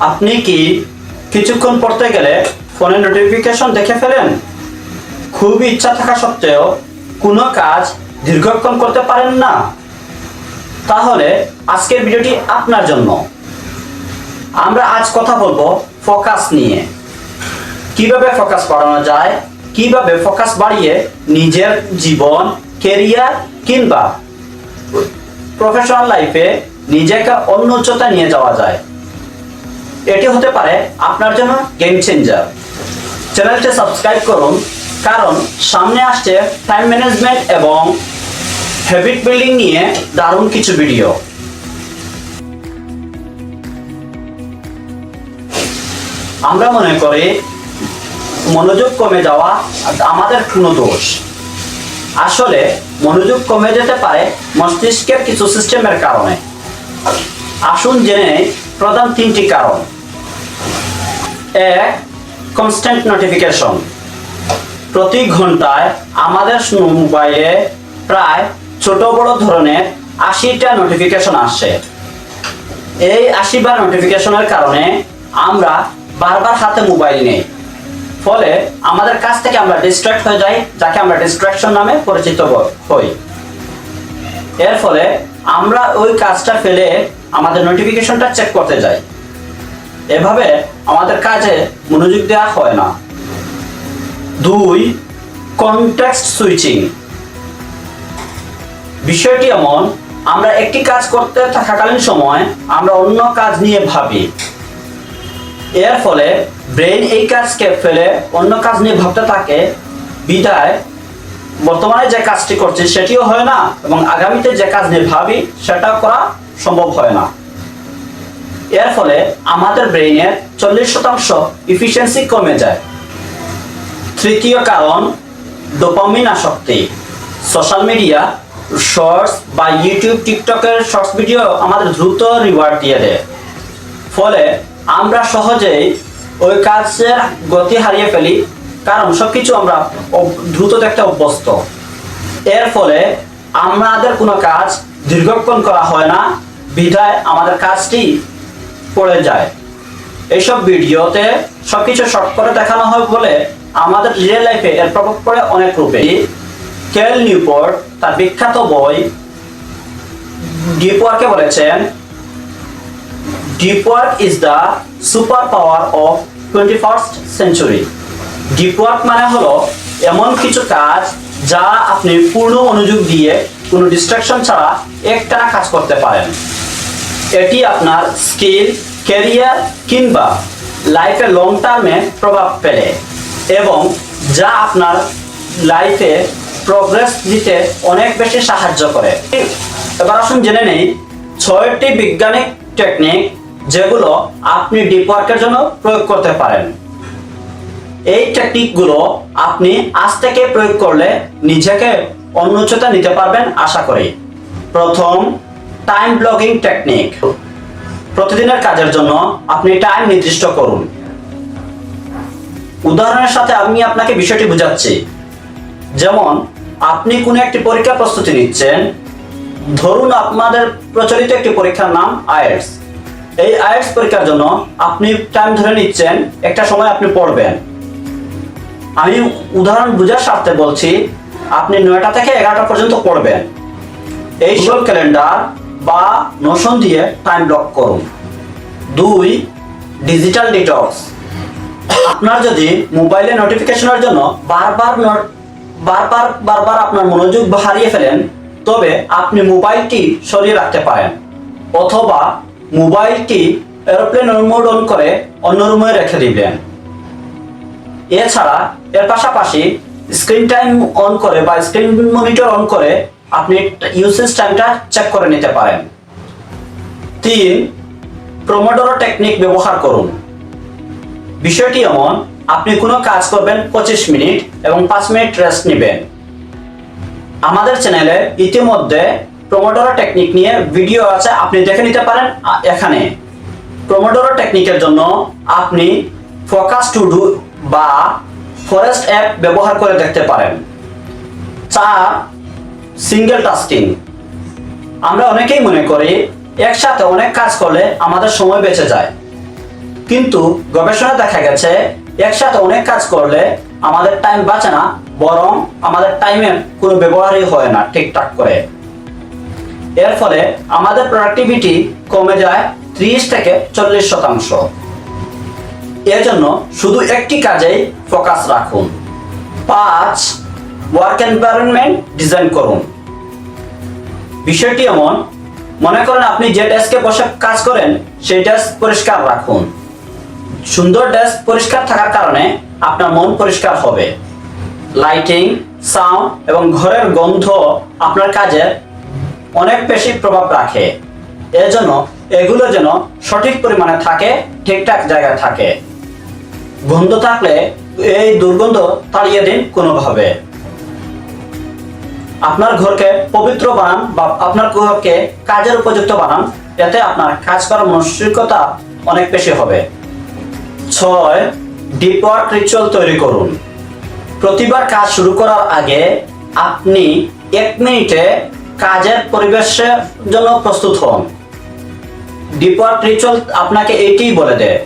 আপনি কি কিছুক্ষণ পড়তে গেলে ফোনে নোটিফিকেশন দেখে ফেলেন? খুব ইচ্ছা থাকা সত্ত্বেও কোনো কাজ দীর্ঘক্ষণ করতে পারেন না। তাহলে আজকের ভিডিওটি আপনার জন্য। আমরা আজ কথা বলব ফোকাস নিয়ে। কীভাবে ফোকাস বাড়ানো যায়? কীভাবে ফোকাস বাড়িয়ে নিজের জীবন কেরিয়ার কিংবা প্রফেশনাল লাইফে নিজেকে অন্য উচ্চতা নিয়ে যাওয়া যায়? এটি হতে পারে আপনার জন্য গেম চেঞ্জার চ্যানেলটি সাবস্ক্রাইব করুন, কারণ সামনে আসছে টাইম ম্যানেজমেন্ট এবং হ্যাবিট বিল্ডিং নিয়ে দারুণ কিছু ভিডিও আমরা মনে করি মনোযোগ কমে যাওয়া আমাদের কোনো দোষ। আসলে মনোযোগ কমে যেতে পারে মস্তিষ্কের কিছু সিস্টেমের কারণে। আসুন জেনে প্রধান তিনটি কারণ। এক কনস্ট্যান্ট নোটিফিকেশন প্রতি ঘন্টায় আমাদের মোবাইলে প্রায় ছোট বড় ধরনের আশিটা নোটিফিকেশন আসে। এই আশি বার নোটিফিকেশনের কারণে আমরা বারবার হাতে মোবাইল নেই। ফলে আমাদের কাছ থেকে আমরা ডিস্ট্রাক্ট হয়ে যাই, যাকে আমরা ডিস্ট্রাকশন নামে পরিচিত হই। এর ফলে আমরা ওই কাজটা ফেলে আমাদের নোটিফিকেশনটা চেক করতে যাই। এভাবে আমাদের কাজে মনোযোগ দেওয়া হয় না। দুই কনটেক্সট সুইচিং বিষয়টি এমন, আমরা একটি কাজ করতে থাকাকালীন সময় আমরা অন্য কাজ নিয়ে ভাবি। এর ফলে ব্রেন এই কাজকে ফেলে অন্য কাজ নিয়ে ভাবতে থাকে। বিদায়, বর্তমানে যে কাজটি করছি সেটিও হয় না এবং আগামীতে যে কাজ নিয়ে ভাবি, সেটাও করা সম্ভব হয় না। এর ফলে আমাদের ব্রেইনের চল্লিশ শতাংশ ইফিসিয়েন্সি কমে যায়। তৃতীয় কারণ ডোপামিন আসক্তি। সোশ্যাল মিডিয়া শর্টস বা ইউটিউব টিকটকের শর্টস ভিডিও আমাদের দ্রুত রিওয়ার্ড দিয়ে দেয়। ফলে আমরা সহজেই ওই কাজের গতি হারিয়ে ফেলি, কারণ সব কিছু আমরা দ্রুত দেখতে অভ্যস্ত। এর ফলে আমাদের কোনো কাজ দীর্ঘক্ষণ করা হয় না, বিধায় আমাদের কাজটি পড়ে যায়। এইসব ভিডিওতে সবকিছু শর্ট করে দেখানো হয় বলে আমাদের রিয়েল লাইফে এর প্রভাব পড়ে অনেক রূপে। কেল নিউপোর্ট তার বিখ্যাত বই ডিপ ওয়ার্কে বলেছেন deep work is the super power of twenty first century deep work মানে হলো এমন কিছু কাজ যা আপনি পূর্ণ মনোযোগ দিয়ে কোনো ডিস্ট্রাকশন ছাড়া একটানা কাজ করতে পারেন। এটি আপনার স্কিল, ক্যারিয়ার কিংবা লাইফে লং টার্মে প্রভাব ফেলে এবং যা আপনার লাইফে প্রগ্রেস দিতে অনেক বেশি সাহায্য করে। এবার আসুন জেনে নেই ছয়টি বিজ্ঞানিক টেকনিক যেগুলো আপনি ডিপ ওয়ার্কের জন্য প্রয়োগ করতে পারেন। এই টেকনিকগুলো আপনি আজ থেকে প্রয়োগ করলে নিজেকে অন্য নিতে পারবেন আশা করি। প্রথম টাইম ব্লগিং টেকনিক প্রতিদিনের কাজের জন্য আপনি টাইম নির্দিষ্ট করুন। উদাহরণের সাথে আমি আপনাকে বিষয়টি বোঝাচ্ছি। যেমন, আপনি কোনো একটি পরীক্ষার প্রস্তুতি নিচ্ছেন। ধরুন আপনাদের প্রচলিত একটি পরীক্ষার নাম আইএলস এই আইএলস পরীক্ষার জন্য আপনি টাইম ধরে নিচ্ছেন, একটা সময় আপনি পড়বেন। আমি উদাহরণ বুঝার স্বার্থে বলছি, আপনি নয়টা থেকে এগারোটা পর্যন্ত পড়বেন। এই সব ক্যালেন্ডার বা নোশন দিয়ে টাইম ব্লক করুন। দুই ডিজিটাল ডিটক্স আপনার যদি মোবাইলে নোটিফিকেশনের জন্য বারবার বারবার বারবার আপনার মনোযোগ হারিয়ে ফেলেন, তবে আপনি মোবাইলটি সরিয়ে রাখতে পারেন। অথবা মোবাইলটি এরোপ্লেন মোড অন করে অন্য রুমে রেখে দিবেন। এছাড়া এর পাশাপাশি স্ক্রিন টাইম অন করে বা স্ক্রিন মনিটর অন করে আপনি ইউসেজ টাইমটা চেক করে নিতে পারেন। তিন প্রোমোডোরো টেকনিক ব্যবহার করুন। বিষয়টি এমন, আপনি কোনো কাজ করবেন পঁচিশ মিনিট এবং পাঁচ মিনিট রেস্ট নেবেন। আমাদের চ্যানেলে ইতিমধ্যে প্রোমোডোরো টেকনিক নিয়ে ভিডিও আছে, আপনি দেখে নিতে পারেন এখানে। প্রোমোডোরো টেকনিকের জন্য আপনি ফোকাস টু ডু বা ফরেস্ট অ্যাপ ব্যবহার করে দেখতে পারেন। চার সিঙ্গেল টাস্কিং আমরা অনেকেই মনে করি, একসাথে অনেক কাজ করলে আমাদের সময় বেঁচে যায়। কিন্তু গবেষণা দেখা গেছে, একসাথে অনেক কাজ করলে আমাদের টাইম বাঁচে না, বরং আমাদের টাইমের কোনো ব্যবহারই হয় না ঠিকঠাক করে। এর ফলে আমাদের প্রোডাক্টিভিটি কমে যায় ত্রিশ থেকে চল্লিশ শতাংশ। এর জন্য শুধু একটি কাজেই ফোকাস রাখুন। পাঁচ ওয়ার্ক এনভায়রনমেন্ট ডিজাইন করুন। বিষয়টি এমন, মনে করেন আপনি যে ডেস্কে বসে কাজ করেন, সেই ডেস্ক পরিষ্কার রাখুন। সুন্দর ডেস্ক পরিষ্কার থাকার কারণে আপনার মন পরিষ্কার হবে। লাইটিং সাউন্ড এবং ঘরের গন্ধ আপনার কাজে অনেক বেশি প্রভাব রাখে। এর জন্য এগুলো যেন সঠিক পরিমাণে থাকে, ঠিকঠাক জায়গায় থাকে। গন্ধ থাকলে এই দুর্গন্ধ তাড়িয়ে দিন কোনোভাবে। আপনার ঘরকে পবিত্র বানান বা আপনার ঘরকে কাজের উপযুক্ত বানান, এতে আপনার কাজ করার মানসিকতা অনেক বেশি হবে। ছয় ডিপ ওয়ার্ক রিচুয়াল তৈরি করুন। প্রতিবার কাজ শুরু করার আগে আপনি এক মিনিটে কাজের পরিবেশের জন্য প্রস্তুত হন। ডিপ ওয়ার্ক রিচুয়াল আপনাকে এটিই বলে দেয়।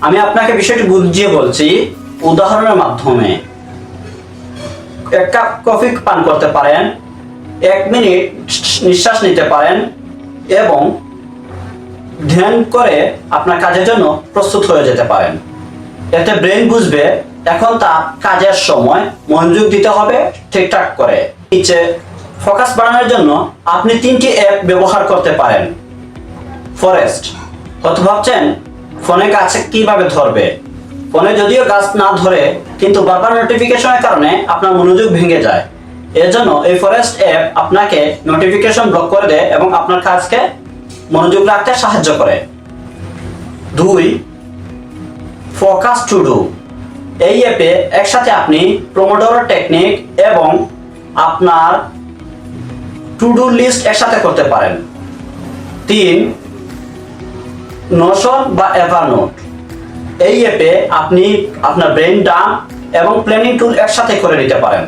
আমি আপনাকে বিষয়টি বুঝিয়ে বলছি উদাহরণের মাধ্যমে। এক কাপ কফি পান করতে পারেন, এক মিনিট নিঃশ্বাস নিতে পারেন এবং ধ্যান করে আপনার কাজের জন্য প্রস্তুত হয়ে যেতে পারেন। এতে ব্রেন বুঝবে, এখন তা কাজের সময় মনোযোগ দিতে হবে ঠিকঠাক করে। নিচে ফোকাস বাড়ানোর জন্য আপনি তিনটি অ্যাপ ব্যবহার করতে পারেন। ফরেস্ট কত ভাবছেন, ফোনে কাছে কীভাবে ধরবে? ফোনে যদিও গাছ না ধরে, কিন্তু বারবার নোটিফিকেশনের কারণে আপনার মনোযোগ ভেঙে যায়। এর জন্য এই ফরেস্ট অ্যাপ আপনাকে নোটিফিকেশন ব্লক করে দেয় এবং আপনার কাজকে মনোযোগ রাখতে সাহায্য করে। দুই ফোকাস টু ডু এই অ্যাপে একসাথে আপনি প্রোমোডোরো টেকনিক এবং আপনার টু ডু লিস্ট একসাথে করতে পারেন। তিন নোশন বা এভারনোট এই অ্যাপে আপনি আপনার ব্রেন ডাম এবং প্ল্যানিং টুল একসাথে করে নিতে পারেন।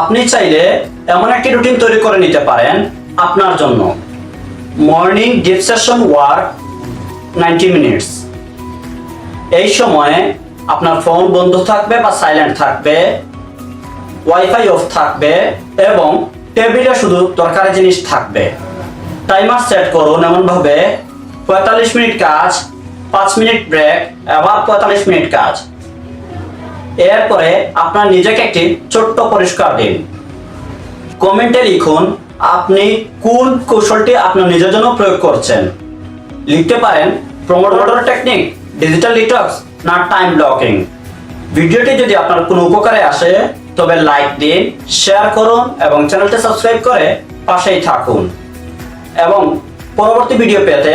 আপনি চাইলে এমন একটি রুটিন তৈরি করে নিতে পারেন আপনার জন্য। Morning deep session work ninety minutes এই সময়ে আপনার ফোন বন্ধ থাকবে বা সাইলেন্ট থাকবে ওয়াইফাই অফ থাকবে এবং টেবিলে শুধু দরকারি জিনিস থাকবে। টাইমার সেট করুন এমনভাবে পঁয়তাল্লিশ মিনিট কাজ পাঁচ মিনিট ব্রেক আবার পঁয়তাল্লিশ মিনিট কাজ। এরপরে আপনার নিজেকে একটি ছোট্ট পরিষ্কার দিন। কমেন্টে লিখুন, আপনি কোন কৌশলটি আপনার নিজের জন্য প্রয়োগ করছেন? লিখতে পারেন প্রমোটর টেকনিক ডিজিটাল ডিটক্স না টাইম ব্লকিং ভিডিওটি যদি আপনার কোনো উপকারে আসে, তবে লাইক দিন শেয়ার করুন এবং চ্যানেলটি সাবস্ক্রাইব করে পাশেই থাকুন। এবং পরবর্তী ভিডিও পেতে